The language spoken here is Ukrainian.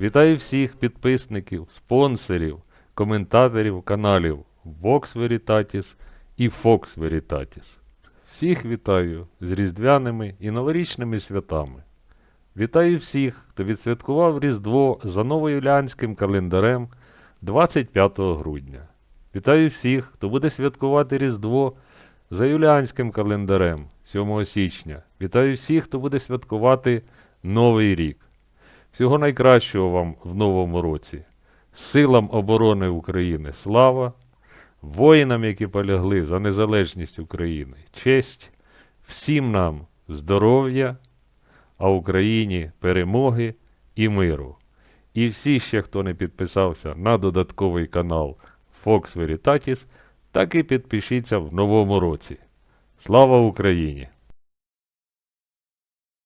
Вітаю всіх підписників, спонсорів, коментаторів каналів Vox Veritatis і Fox Veritatis. Всіх вітаю з різдвяними і новорічними святами. Вітаю всіх, хто відсвяткував Різдво за новоюліанським календарем 25 грудня. Вітаю всіх, хто буде святкувати Різдво за юліанським календарем 7 січня. Вітаю всіх, хто буде святкувати Новий рік. Всього найкращого вам в новому році. Силам оборони України слава, воїнам, які полягли за незалежність України, честь, всім нам здоров'я, а Україні перемоги і миру. І всі ще, хто не підписався на додатковий канал Fox Veritatis, так і підпишіться в новому році. Слава Україні!